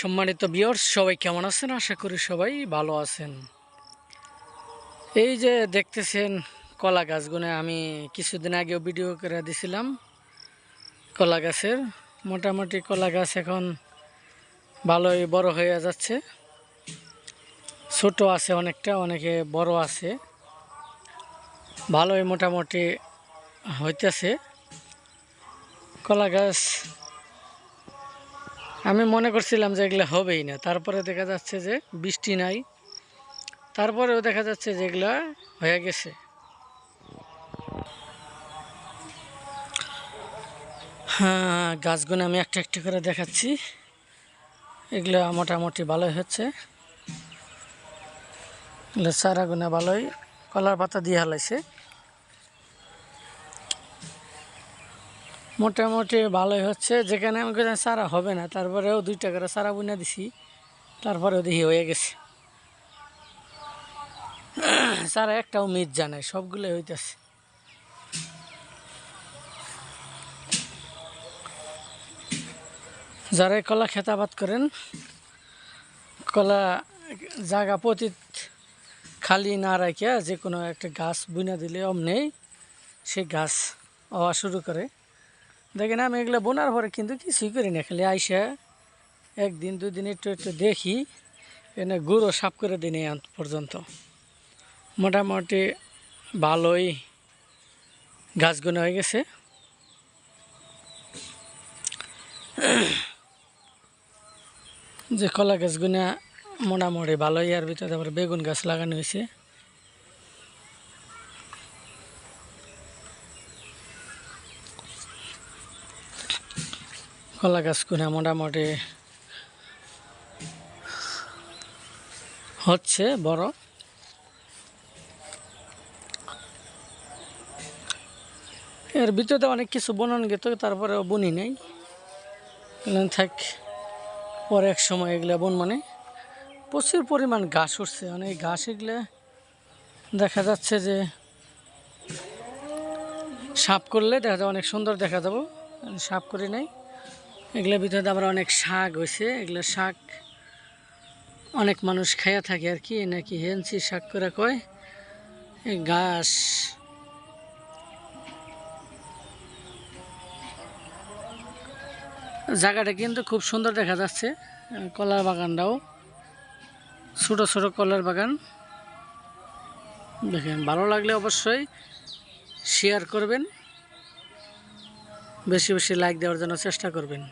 সম্মানিত বিয়র্স সবাই কেমন আছেন? আশা করি সবাই ভালো আছেন। এই যে দেখতেছেন কলা গাছগুলো, আমি কিছুদিন আগেও ভিডিও করে দিছিলাম কলা গাছের। মোটামুটি কলা গাছ এখন ভালোই বড় হয়ে যাচ্ছে। ছোট আছে অনেকটা, অনেকে বড় আছে। ভালোই মোটামুটি হইতেছে। কলা গাছ আমি মনে করছিলাম যে এগুলো হবেই না। তারপরে দেখা যাচ্ছে যে বৃষ্টি নাই। তারপরেও দেখা যাচ্ছে যে এগুলা হয়ে গেছে। হ্যাঁ গাছগুলো আমি একটা একটা করে দেখাচ্ছি। এগুলো মোটামুটি ভালোই হচ্ছে। এগুলো চারাগুলো ভালোই, কলার পাতা দিয়ে হালাইছে। মোটামুটি ভালোই হচ্ছে। যেখানে আমি কোথাও সারা হবে না, তারপরেও দুই টাকার সারা বুনে দিছি, তারপরেও দেখি হয়ে গেছে। সারা একটাও মিট জানে সবগুলোই হইতেছে। যারা কলা খেতাবাদ করেন, কলা জায়গা পতিত খালি না রাখিয়া যে কোনো একটা গাছ বুনা দিলে অমনেই সে গাছ হওয়া শুরু করে। দেখেন আমি এগুলো বোনার পরে কিন্তু কিছুই করি না, খালি আইসা একদিন, দুদিন একটু একটু দেখি, এনে গুঁড়ো সাফ করে দিই নি পর্যন্ত। মোটামুটি ভালোই গাছগুলো হয়ে গেছে। যে কলা গাছগুলো মোটামুটি ভালোই, আর ভিতরে আবার বেগুন গাছ লাগানো হয়েছে। কলা গাছ করে মোটামুটি হচ্ছে বড়। এর ভিতরে অনেক কিছু বনন গেত তারপরে বনি নেই। থাক, পরে এক সময় এগুলো বন মানে প্রচুর পরিমাণ ঘাস উঠছে। অনেক ঘাস এগুলো দেখা যাচ্ছে যে সাপ করলে দেখা যায় অনেক সুন্দর দেখা যাব। সাপ করি নাই। এগুলোর ভিতরে আবার অনেক শাক হয়েছে এগুলো শাক অনেক মানুষ খাইয়া থাকে আর কি, নাকি হেনসি শাক করে কয়। এই ঘাস। জায়গাটা কিন্তু খুব সুন্দর দেখা যাচ্ছে, কলার বাগানটাও। ছোটো ছোটো কলার বাগান। দেখেন, ভালো লাগলে অবশ্যই শেয়ার করবেন। বেশি বেশি লাইক দেওয়ার জন্য চেষ্টা করবেন।